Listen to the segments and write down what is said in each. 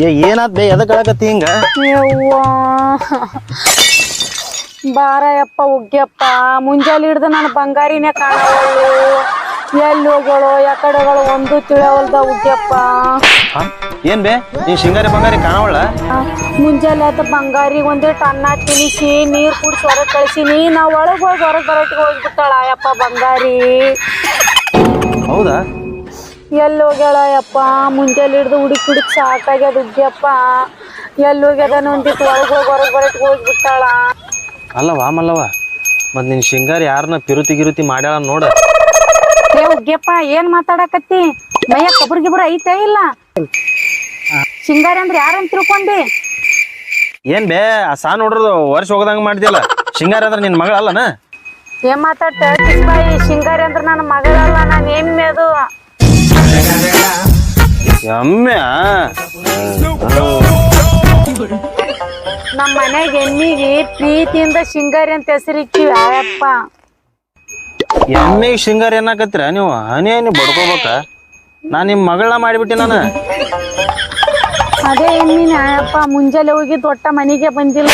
ಏ ಏನಾತ್ ಬೇ ಎದಕ್ ಹಿಂಗ? ಯವ್ವಾ. ಬಾರ ಯಪ್ಪ ಉಗ್ಯಪ್ಪ ಮುಂಜಾನೆ ಹಿಡ್ದು ನಾನು ಬಂಗಾರಿನೇ ಕಾಣವಲ್ಲು ಎಲ್ಲಿ ಹೋಗೋಳು ಯಾಕಡೆಗಳು ಒಂದು ತಿಳಿಯವಲ್ದ ಉಗ್ಗ್ಯಪ್ಪ. ಹಾ? ಏನ್ ಬೇ ನೀ ಶಿಂಗಾರಿ ಬಂಗಾರಿ ಕಾಣವಳ ಆ, ಮುಂಜಾನೆ ಆತ ಬಂಗಾರಿ ಒಂದಿಟ್ಟು ಅನ್ನ ತಿನಿಸಿ ನೀರ್ ಕುಡಿಸಿ ಹೊರಗೆ ಕಳಿಸಿನಿ ನಾ ಒಳಗ್ ಹೋಗಿ ಹೊರಗೆ ಬರೋಟಿಗೆ ಹೋಗ್ಬಿಟ್ಟಾಳ ಯಪ್ಪ ಬಂಗಾರಿ. ಹೌದಾ? ಎಲ್ಲಿ ಹೋಗ್ಯಾಳ ಯಪ್ಪ? ಮುಂಜಾನೆ ಹಿಡ್ದು ಹುಡುಕ್ ಹುಡುಕ್ ಸಾಕಾಗ್ಯದ ಉದ್ಯಪ್ಪ ಎಲ್ಲಿ ಹೋಗ್ಯದ ಒಳಗ್ ಹೋಗಿ ಹೊರಗೆ ಬರೋಟಿಗೆ ಹೋಗ್ಬಿಟ್ಟಾಳ. ಅಲ್ಲವಾ ಮಲ್ಲವ ಮತ್ ನಿನ್ ಶೃಂಗಾರಿ ಯಾರನ್ನ ಪಿರುತಿ ಗಿರುತಿ ಮಾಡ್ಯಾಳ ನೋಡ. ಏ ಏನು ಏನ್ ಮಾತಾಡಕತ್ತಿ? ಮೈಯ ಕಬ್ರ ಗಿಬ್ರು ಐತೆ ಇಲ್ಲ? ಶೃಂಗಾರಿ ಅಂದ್ರೆ ಯಾರಂತ ತಿಳ್ಕೊಂಡಿ? ಏನ್ ಬೇ ಆ ಸಾ ನೋಡ್ರದು ವರ್ಷ ಹೋಗದಂಗ ಮಾಡ್ದಿಲ್ಲ. ಶೃಂಗಾರಿ ಅಂದ್ರೆ ನಿನ್ ಮಗಳ ಅಲ್ಲನ ಏನ್ ಮಾತಾಡ್ತ? ಬಾಯಿ ಶೃಂಗಾರಿ ಅಂದ್ರೆ ನನ್ನ ಮಗಳಲ್ಲ ನಾನು ಎಮ್ಮೆ ಅದು. ಎಮ್ಮೆ? ನಮ್ಮ ಮನೆಗೆ ಎಮ್ಮಿಗೆ ಪ್ರೀತಿಯಿಂದ ಶೃಂಗಾರಿ ಅಂತ ಹೆಸರಿಕ್ಕಿವಿ ಆಯಪ್ಪ. ಎಮ್ಮಿಗೆ ಶಿಂಗಾರಿ ಏನಾಕತ್ತೀರ ನೀವು? ಹನಿ ಹನಿ ಬಡ್ಕೋಬೇಕ. ನಾ ನಿಮ್ ಮಗಳನ್ನ ಮಾಡಿಬಿಟ್ಟಿ ನಾನು. ಅದೇ ಎಮ್ಮಿನ ಆಯಪ್ಪ. ಮುಂಜಾನೆ ಹೋಗಿ ದೊಡ್ಡ ಮನೆಗೆ ಬಂದಿಲ್ಲ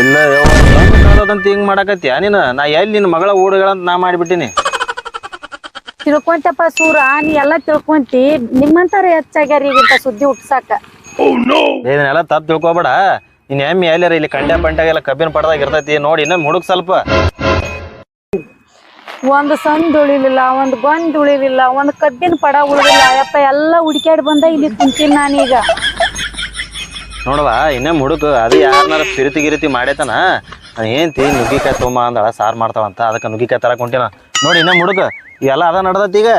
ಇಲ್ಲ ಕಾಲದಂತ ಹಿಂಗ್ ಮಾಡಕತ್ತೀಯ ನೀನು? ನಾ ಎಲ್ಲಿ ನಿನ್ನ ಮಗಳ ಓಡುಗಳಂತ ನಾ ಮಾಡಿಬಿಟ್ಟಿನಿ. ತಿಳ್ಕೊಂತಪ್ಪ ಸೂರ ನೀ ಎಲ್ಲ ತಿಳ್ಕೊಂತಿ. ನಿಮ್ಮಂತಾರ ಹೆಚ್ಚಾಗ್ಯಾರ ಈಗಿಂತ ಸುದ್ದಿ ಹುಟ್ಸಾಕ. ಇದನ್ನೆಲ್ಲ ತಪ್ಪು ತಿಳ್ಕೊಬೇಡ. ನೀನ್ ಎಮ್ಮಿ ಎಲ್ಲಾರ? ಇಲ್ಲಿ ಕಂಡ್ಯಾ ಪಂಟ್ಯಾಗೆಲ್ಲ ಕಬ್ಬಿನ ಪಡ್ದಾಗ ಇರ್ತೈತಿ. ನೋಡಿ ಇನ್ನ ಹುಡುಕ್ ಸ್ವಲ್ಪ. ಒಂದ್ ಸಂದ್ ಉಳಿಲಿಲ್ಲ ಒಂದ್ ಗೊಂದ್ ಉಳಿಲಿಲ್ಲ ಒಂದ್ ಕಬ್ಬಿನ ಪಡ ಉಳಿಲಿಲ್ಲ. ಯಪ್ಪ ಎಲ್ಲಾ ಹುಡುಕ್ಯಾಡಿ ಬಂದ ಇಲ್ಲಿ ತಿಂತೀನಿ ನಾನೀಗ ನೋಡವಾ ಇನ್ನೇ ಹುಡುಕ್ ಅದು ಯಾರನ್ನಾರ ಪಿರಿತಿ ಗಿರಿತಿ ಮಾಡೇತನ. ಏನ್ತಿ ನುಗ್ಗಿಕಾಯಿ ತೊಂಬ ಅಂದಳ ಸಾರು ಮಾಡ್ತಾವಂತ ಅದಕ್ಕೆ ನುಗ್ಗಿಕಾಯಿ ತರಕ್ಕೆ ಹೊಂಟಿನ. ನೋಡಿ ಇನ್ನ ಮುಡುಕ ಎಲ್ಲ ಅದ ನಡ್ದತ್ತ ಈಗ.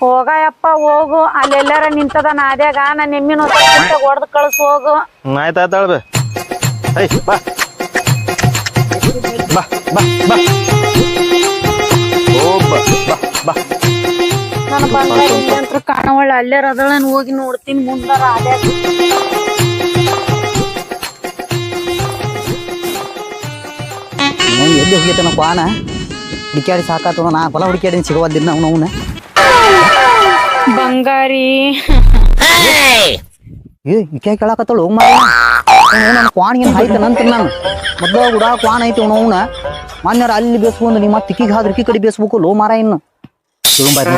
ಹೋಗಯಪ್ಪ ಹೋಗು ಅಲ್ಲೆಲ್ಲಾರ ನಿಂತದ ನಾದ್ಯಾಗ ನನ್ನ ನಿಮ್ಮಿನ ಹೊಡೆದು ಕಳಿಸ್ ಹೋಗು. ಆಯ್ತಾಯ್ತಾಳ ಆಯ್ತು ಆಯ್ತು ಅಳ್ಬೆ ಐ ಬಾ. ಬಾ ಬಾ ಬಾ. ಓ ಬಾ ಬಾ ಬಾ. ನನ್ನ ಬಂಗಾರ ಅಂತ ಕಾಣವಳ ಅಲ್ಲೇ ಅದಳನ್ ಹೋಗಿ ನೋಡ್ತೀನಿ ಮುಂದಾರ ಆದ್ಯಾಗ. ಅವ್ನು ಎಲ್ಲಿ ಹೋಗ್ಯತನ ಕ್ವಾನ ಹುಡುಕ್ಯಾಡಿ ಸಾಕಾತವ ನಾ ಹೊಲ ಹುಡುಕ್ಯಾಡಿ ಸಿಗುವದಿನ ಅವ್ನು ಅವನ. ಬಂಗಾರಿ. ಏ ಇಕೆ ಕೇಳಾಕತ್ತಳು ಹೋಗ್ ಮಾಡ. ನನ್ನ ಕ್ವಾನ್ ಏನು ಆಯ್ತು ನಂತರ ನಾನು. ಮೊದ್ಲು ಗುಡಾ ಕ್ವಾನ್ ಐತಿ ಅವನು ಅವನ. ಮಾನ್ಯರ ಅಲ್ಲಿ ಬೇಸ್ಕೊಂಡು ನಿಮ್ಮ ತಿಕ್ಕಿಗೆ ಹಾದ್ರ ಇಕ್ಕಿ ಕಡೆ ಬೇಸ್ಬೇಕು ಲೋ ಮಾರ ಇನ್ನು. ನೋಡಿ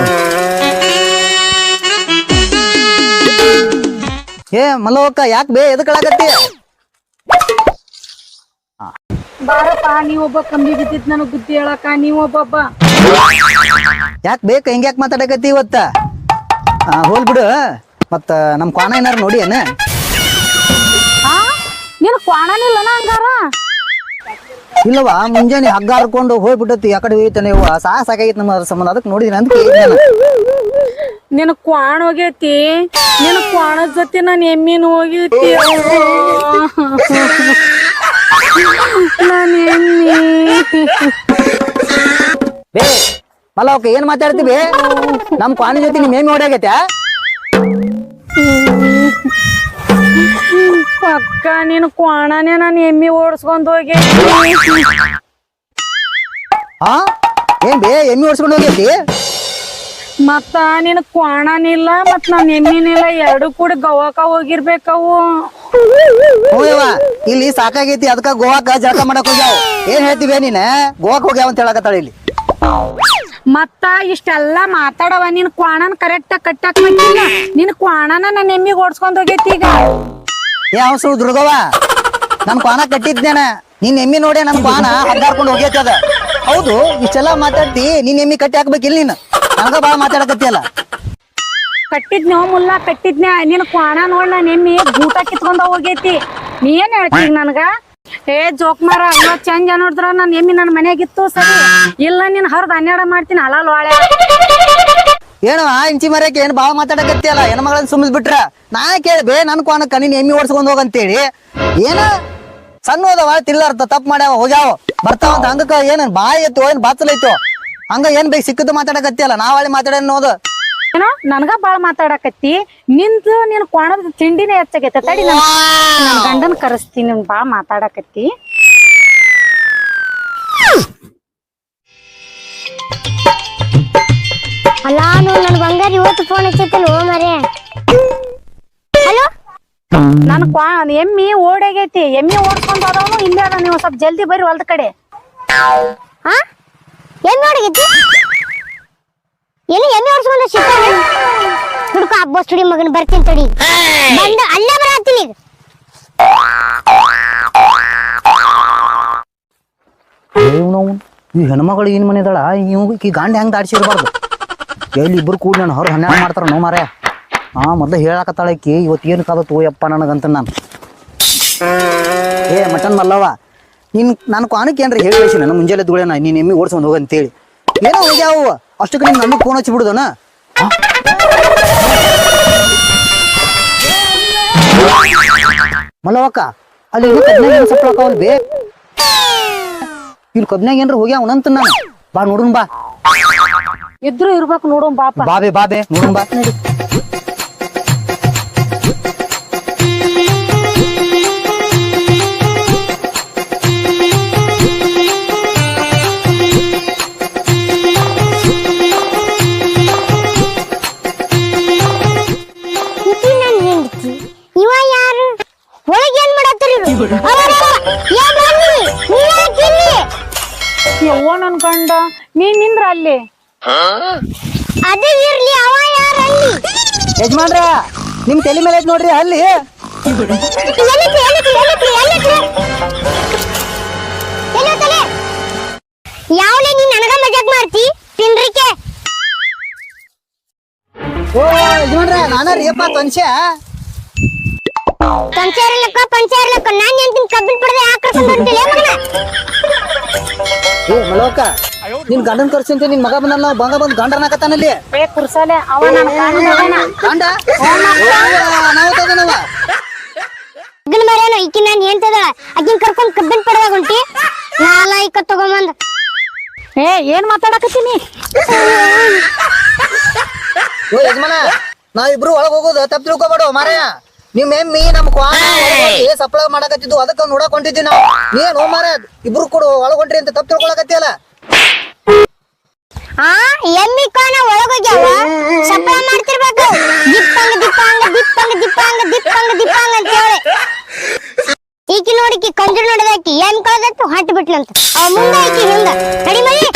ಏ ಮಲ್ಲವಕ್ಕ ಯಾಕೆ ಬೇ ಎದು ಹೇಳಾಕತ್ತಿ ಬಾರಪ್ಪ ಒಬ್ಬ ಕಮ್ಮಿ ಬಿದ್ದಿದ್ ನನಗ್ ಬುದ್ಧಿ ಹೇಳಕ ನೀವೊಬ್ಬ ಯಾಕೆ ಬೇಕು ಹೆಂಗ್ಯಾಕ್ ಮಾತಾಡಕತ್ತಿ ಇವತ್ತ? ಆ, ಹೋಲ್ ಬಿಡು. ಮತ್ತ ನಮ್ ಕ್ವಾನ ಏನಾರ ನೋಡಿ ಏನ? ನೀನು ನೀನ್ ಕ್ವಾಣನಿಲ್ಲನ ಹಂಗಾರ? ಇಲ್ಲವಾ ಮುಂಜಾನೆ ಹಗ್ಗ ಹರ್ಕೊಂಡು ಹೋಗ್ಬಿಟ್ಟತಿ ಯಾಕಡೆ ಕಡೆ ಹೋಯ್ತಾನೆ ಇವ ಸಾಕ ಸಾಕಾಗಿತ್ತು ನಮ್ಮ ಅದ್ರ ಸಂಬಂಧ. ಅದಕ್ಕೆ ನೋಡಿದಿನ ಅಂತ ಕೇಳಿದ್ದೆ ನಾನು. ನಿನ್ ಕ್ವಾಣ ಹೋಗೈತಿ ನಿನ್ ಕ್ವಾಣದ ಜೊತೆ ನಾನು ಎಮ್ಮಿನ ಹೋಗೈತಿ. ನಾನು ಬೇ ಏನ್ ಮಾತಾಡ್ತೀವಿ ನಮ್ ಪಾನಿ ಜೊತೆ ನಿಮ್ ಹೊಡ್ಯಾಗೈತೆ ಪಕ್ಕ ನಿನ್ ಕ್ವಾಣನೇ ನಾನು ಎಮ್ಮಿ ಓಡಿಸ್ಕೊಂಡ್ ಹೋಗಿ. ಹಾ ಏನ್ ಬೇ ಎಮ್ಮಿ ಓಡಿಸ್ಕೊಂಡು ಹೋಗೈತಿ ಮತ್ತ ನಿನ್ ಕ್ವಾಣನಿಲ್ಲ ಮತ್ ನಾನ್ ಎಮ್ಮಿನಿಲ್ಲ ಎರಡು ಕೂಡ ಗವಾಕ ಹೋಗಿರ್ಬೇಕವು. ಹೋಗ್ಯವ ಇಲ್ಲಿ ಸಾಕಾಗೈತಿ ಅದಕ್ಕ ಗೋವಾಕ ಜಳಕ ಮಾಡಕ್ ಹೋಗ್ಯಾವ. ಏನ್ ಹೇಳ್ತೀವಿ ನೀನ? ಗೋವಾಕ್ ಹೋಗ್ಯಾವ ಅಂತ ಹೇಳಕತ್ತಾಳ ಇಲ್ಲಿ. ಮತ್ತ ಇಷ್ಟೆಲ್ಲಾ ಮಾತಾಡವ ನಿನ್ ಕ್ವಾಣನ್ ಕರೆಕ್ಟ್ ಕಟ್ಟಾಕ್ ಬೇಕಿಲ್ಲ ನಿನ್ ಕ್ವಾಣನ ನನ್ನ ಎಮ್ಮಿಗ್ ಓಡ್ಸ್ಕೊಂಡ್ ಹೋಗೈತಿ ಈಗ. ಏ ಅವಸರು ದುರ್ಗವ ನನ್ ಕ್ವಾಣ ಕಟ್ಟಿದ್ನೇನ? ನಿನ್ ಎಮ್ಮಿ ನೋಡೆ ನನ್ ಕ್ವಾಣ ಹದ್ದಾಡ್ಕೊಂಡು ಹೋಗೈತಿ ಅದ. ಹೌದು ಇಷ್ಟೆಲ್ಲ ಮಾತಾಡ್ತಿ ನಿನ್ ಎಮ್ಮಿ ಕಟ್ಟಿ ಹಾಕ್ಬೇಕಿಲ್ಲ ನೀನ್? ನನಗ ಬಾಳ ಮಾತಾಡಕತ್ತಿಯಲ್ಲ. ಕಟ್ಟಿದ್ನೋ ಮುಲ್ಲ, ಕಟ್ಟಿದ್ನ. ನಿನ್ ಕ್ವಾಣ ನೋಡ್ ನಾ ನಿಮ್ಮಿ ಗೂಟ ಕಿತ್ಕೊಂಡ ಹೋಗೈತಿ. ನೀ ಏನ್ ಹೇಳ್ತೀನಿ ನನ್ಗ? ಏ ಜೋಕ್ ಮಾರ ಇವತ್ ಚಂಜ ನೋಡಿದ್ರ ನನ್ ಎಮ್ಮಿ ನನ್ ಮನ್ಯಾಗಿತ್ತು ಸರಿ. ಇಲ್ಲ ನೀನ್ ಹರ್ದ ಹನ್ನೆರಡ ಮಾಡ್ತೀನಿ, ಹಲಾಲ್ ವಾಳೆ ಏನು ಆ ಇಂಚಿ ಮರ್ಯಾಕೆ ಏನ್ ಬಾಳ ಮಾತಾಡಕತ್ತಿಯಲ್ಲ? ಹೆಣ್ ಮಗಳನ್ನ ಸುಮ್ಮಸ್ ಬಿಟ್ರ? ನಾ ಕೇಳ್ಬೇ ನನ್ ಕ್ವಾಣಕ್ಕ ನಿನ್ ಎಮ್ಮಿ ಓಡಿಸ್ಕೊಂಡ್ ಹೋಗಂತೇಳಿ. ಏನ? ಸಣ್ಣ ಹೋದವ ತಿರ್ಲಾರ್ತ ತಪ್ಪ ಮಾಡ್ಯಾವ, ಹೋಗ್ಯಾವ. ಬರ್ತಾವಂತ ಹಂಗಕ್ಕ ಏನ್ ಬಾಯಿ ಎತ್ತು, ಏನ್ ಬಾಚಲೈತೋ ಹಂಗ ಏನ್ ಬೇಕು ಸಿಕ್ಕದ್ದು ಮಾತಾಡಕತ್ತಿಯಲ್ಲ? ನಾವಳಿ ಮಾತಾಡ ಅನ್ನೋದು. ಏನೋ ನನ್ಗ ಬಾಳ ಮಾತಾಡಕತ್ತಿ ನಿಂದು ನಿನ್ ಕೋಣದ ತಿಂಡಿನೇ ಹೆಚ್ಚಾಗೈತೆ ತಡಿ ನನ್ ನನ್ ಗಂಡನ್ ಕರೆಸ್ತೀನಿ ನಿನ್ ಬಾಳ ಮಾತಾಡಕತ್ತಿ. ಅಲ್ಲ ನಾನು ಬಂಗಾರಿ ಇವತ್ತು ಫೋನ್ ಹಚ್ಚೈತಲ್ಲ ಓ ಮರೆ ಹಲೋ? ನನ್ ಕ್ವಾ ಎಮ್ಮಿ ಓಡಾಗೈತಿ ಎಮ್ಮಿ ಓಡ್ಕೊಂಡ್ ಹೋದವನು ಇಲ್ಲೇ ಅದ ನೀವು ಸ್ವಲ್ಪ ಜಲ್ದಿ ಬರ್ರಿ ಹೊಲ್ದ ಕಡೆ. ಹಾ ಏನ್ ನೋಡಿಗೈತಿ ಎಲ್ಲಿ ಎಮ್ಮೆ ಹೊಡ್ಸ್ಕೊಂಡ ಸಿಕ್ಕ ಹುಡುಕ ಹಬ್ಬ ಸ್ಟುಡಿ ಮಗನ್ ಬರ್ತೀನಿ ತಡಿ. ಬಂದ ಅಲ್ಲೇ ಬರತ್ತೀನಿ ಈಗ. ನಾವು ಈ ಹೆಣ್ಮಗಳು ಏನ್ ಮನೆ ಇದಾಳ ಇವ್ ಈ ಗಾಂಡ ಹೆಂಗ್ ದಾಡ್ಸಿರ್ಬಾರ್ದು? ಎಲ್ಲಿ ಇಬ್ರು ಕೂಡಿ ನಾನು ಹೊರ ಹನ್ನೆರಡು ಮಾಡ್ತಾರ ನೋ ಮಾರ್ಯ ಹಾ ಮೊದ್ಲು ಹೇಳಕತ್ತಾಳ ಈಕಿ ಇವತ್ತು ಏನು ಕಾದ ತೋಯಪ್ಪ ನನಗಂತ ನಾನು. ಏ ಮಟನ್ ಮಲ್ಲವ ನಿನ್ ನಾನು ಕಾಣಕ್ಕೆ ಏನ್ರಿ ಹೇಳಿ ಕಳಿಸಿ ನಾನು ಮುಂಜಾನೆ ದುಳೇನ ನೀನ್ ಎಮ್ಮಿ ಓಡ್ಸ್ಕೊಂಡು ಹೋಗು ಅಂತೇಳಿ. ಏನೋ ಹೋಗ್ಯಾವು ಅಷ್ಟಕ್ಕೆ ನಿಮ್ ನಮಗ್ ಫೋನ್ ಹಚ್ಚಿ ಬಿಡುದನ? ಮಲ್ಲವಕ್ಕ ಅಲ್ಲಿ ಇದು ಕಬ್ನಾಗ ಏನು ಬೇ? ಇಲ್ಲಿ ಕಬ್ನಾಗ ಏನ್ರ ಹೋಗ್ಯಾವ ನಂತ ನಾನು. ಬಾ ನೋಡುನ್ ಬಾ. ಇದ್ರು ಇರ್ಬೇಕು ನೋಡು ಬಾಪ. ಬಾಬೆ ಬಾಬೆ ನೋಡೋಣ ಬಾ. ಇವ ಯಾರು? ಒಳಗೆ ಏನ್ ಮಾಡತ್ತೀರಿ? ಯವ್ವ ನನ್ ಕಂಡ ನೀನ್ ನಿಂದ್ರ ಅಲ್ಲಿ? ಅದೇ ಇರ್ಲಿ ಅವ ಅಲ್ಲಿ. ಯಜಮಾನ್ರ ನಿಮ್ ತಲೆ ಮೇಲೆ ಐತ್ ನೋಡ್ರಿ ಅಲ್ಲಿ. ಯಾವ್ಲೆ ನೀನ್ ನನಗ ಮಜಾಕ್ ಮಾಡ್ತಿ? ತಿನ್ರಿಕೆ? ಓ ಯಜಮಾನ್ರ ನಾನ ರೀಪ್ಪ ತೊನ್ಸ್ಯ ಪಂಚಾರ ಲೆಕ್ಕ ಪಂಚಾರ ಲೆಕ್ಕ. ನಾನ್ ಎಂತಿನ ಕಬ್ಬಿನ ಪಡೆದ ಯಾಕೆ ಕರ್ಕೊಂಡ್ ಹೊಂಟಿಲ್ಲ ಮಗನ? ಏ ಮಲೋಕ ನಿನ್ ಗಂಡನ್ ಕರ್ಸಿಂತ ನಿನ್ ಮಗ ಬಂದಲ್ಲ ಬಂಗ ಬಂದ್ ಗಂಡನಾಕತ್ತಾನಲ್ಲಿ ಏ ಕುರ್ಸಲೆ ಅವ ನನ್ ಕಾಣದವನ ಗಂಡ? ನಾವತ್ತದನವ ಮಗನ ಮರೇನು ಈಕಿ ನಾನ್ ಹೇಳ್ತದ ಅಕ್ಕಿನ ಕರ್ಕೊಂಡ್ ಕಬ್ಬಿನ ಪಡೆದಾಗ ಹೊಂಟಿ ನಾಲ ಈಕ ತಗೊಂಬಂದ. ಏ ಏನ್ ಮಾತಾಡಕತ್ತೀನಿ? ಓ ಯಜಮಾನ ನಾವಿಬ್ರು ಒಳಗ್ ಹೋಗೋದು ತಪ್ಪ ತಿಳ್ಕೊಬೇಡ ಮಾರಾಯ. ನಿಮ್ ಎಮ್ಮಿ ನಮ್ ಏ ಸಪ್ಲೈ ಮಾಡಕತ್ತಿದ್ದು ಅದಕ್ಕ ನೋಡಕ್ ಹೊಂಟಿದ್ವಿ ನಾವು. ನೀನ್ ಓ ಮಾರ ಇಬ್ರು ಕೂಡ ಒಳಗೊಂಡ್ರಿ ಅಂತ ತಪ್ಪು ತಿಳ್ಕೊಳಕತ್ತಿಯಲ್ಲ? ಆ ಎಮ್ಮಿ ಕಾಣ ಒಳಗೋಗ್ಯಾವ? ಸಪ್ಲ ಮಾಡ್ತಿರ್ಬೇಕು? ದಿಪ್ಪಂಗ ದಿಪ್ಪಂಗ ದಿಪ್ಪಂಗ ದಿಪ್ಪಂಗ ದಿಪ್ಪಂಗ ದಿಪ್ಪಂಗ ಅಂತ ಹೇಳಿ. ಈಕಿ ನೋಡಿಕಿ ಕಂಜು ನೋಡಿದಾಕಿ ಎಂ ಕಳ್ದತ್ತು ಹೊಂಟ್ ಬಿಟ್ಲಂತ ಅವ ಮುಂದೆ ಈಕಿ ಹಿಂದ ನಡಿ ಮಳಿ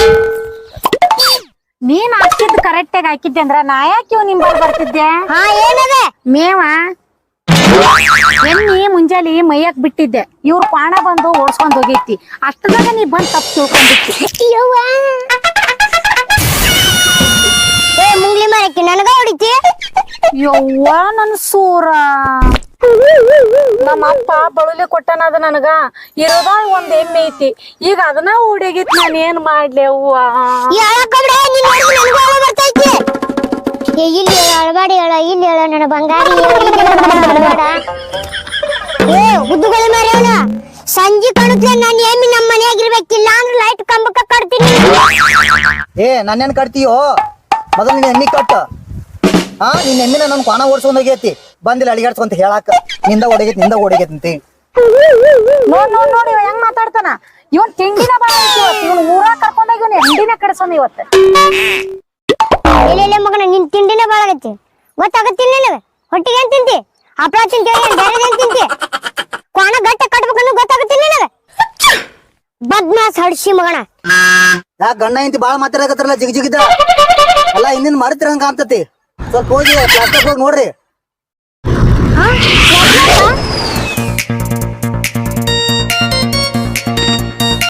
ನೀನ್ ಹಾಕಿದ್ ಕರೆಕ್ಟ್ ಆಗಿ ಹಾಕಿದ್ದೆ ಅಂದ್ರ ನಾ ಯಾಕೆ ಇವ್ ನಿಮ್ ಬಳಿ ಬರ್ತಿದ್ದೆ? ಹಾ ಏನದ? ಮೇವ? ಎಣ್ಣಿ ಮುಂಜಾಲಿ ಮೈಯಾಕ್ ಬಿಟ್ಟಿದ್ದೆ. ಇವ್ರ ಪಾಣ ಬಂದು ಓಡ್ಸ್ಕೊಂಡ್ ಹೋಗೈತಿ. ಅಷ್ಟದಾಗ ನೀ ಬಂದ್ ತಪ್ಪು ತಿಳ್ಕೊಂಡಿತ್ತು ಏ ಮುಂಗ್ಲಿ ಮಾರಕ್ಕೆ ನನಗ ಹೊಡಿತಿ? ಯವ್ವ ನನ್ ಸೂರ. ನಮ್ಮ ಅಪ್ಪ ಬಳುಲಿ ಕೊಟ್ಟನದ ನನಗ. ಇರೋದ ಒಂದ್ ಎಮ್ಮೆ ಐತಿ. ಈಗ ಅದನ್ನ ಹುಡುಗಿತ್ ನಾನು ಏನ್ ಮಾಡ್ಲಿ ಅವ್ವ ಏ ಇಲ್ಲಿ ಹೇಳ ಅಳಬಾಡಿ ಹೇಳ ಇಲ್ಲಿ ಹೇಳ ನನ್ನ ಬಂಗಾರಿ ಅಳಬಾಡ ಏ ಉದ್ದುಗಳಿ ಮಾರೇವನ ಸಂಜೆ ಕಾಣುತ್ತೆ ನಾನು ಏಮಿ ನಮ್ಮ ಮನೆಯಾಗಿರ್ಬೇಕಿಲ್ಲ ಅಂದ್ರೆ ಲೈಟ್ ಕಂಬಕ್ಕ ಕಟ್ತೀನಿ. ಏ ನನ್ನೇನ್ ಕಟ್ತೀಯೋ? ಮೊದಲು ನಿನ್ನ ಎಮ್ಮಿ ಕಟ್ಟ ಹಾ ನಿನ್ನ ಎಮ್ಮಿನ ನನ್ ಕ್ವಾಣ ಓಡ್ಸ್ಕೊಂಡ್ ಹೋಗೈತಿ ಬಂದಿಲ್ಲ ಅಡಿಗಾಡ್ಸ್ಕೊಂತ ಹೇಳಾಕ. ನಿಂದ ಓಡಿಗೆ ನಿಂದ ಹೊಡಗೈತಿ ಅಂತ ನೋಡ್ ನೋಡ್ ಹೆಂಗ್ ಮಾತಾಡ್ತಾನ? ಇವನ್ ತಿಂಡಿನ ಬಾಳ ಇವನ್ ಊರಾಗ ಕರ್ಕೊಂಡಾಗ ಇವನ್ ಹೆಂಡಿನ ಕಡ್ಸೋನ್ ಇವತ್ತು. ಎಲ್ಲೆಲ್ಲ ಮಗನ ನಿನ್ ತಿಂಡಿನೇ ಬಾಳಾಗೈತಿ ಗೊತ್ತಾಗತ್ತಿಲ್ಲ ನಿನಗೆ? ಹೊಟ್ಟಿಗೆ ಏನ್ ತಿಂತಿ? ಹಪ್ಪಳ ತಿಂತೇವೆ ಬೇರೆ ಏನ್ ತಿಂತಿ? ಕ್ವಾಣ ಗಟ್ಟ ಕಟ್ಬೇಕನ್ನು ಗೊತ್ತಾಗತ್ತಿಲ್ಲ ನಿನಗೆ? ಬದ್ಮಾಸ್ ಹಡ್ಸಿ ಮಗಣ ಗಂಡ ಇಂತಿ ಬಾಳ ಮಾತಾಡಕತ್ತಾರಲ್ಲ ಜಿಗ್ ಜಿಗಿದ? ಅಲ್ಲ ಹಿಂದಿನ ಮರಿತಿರಂಗ ಕಾಣ್ತತಿ? ಸ್ವಲ್ಪ ಹೋಗಿ ಪ್ಲಾಸ್ಟಿಕ್ ಹೋಗಿ ನೋಡ್ರಿ?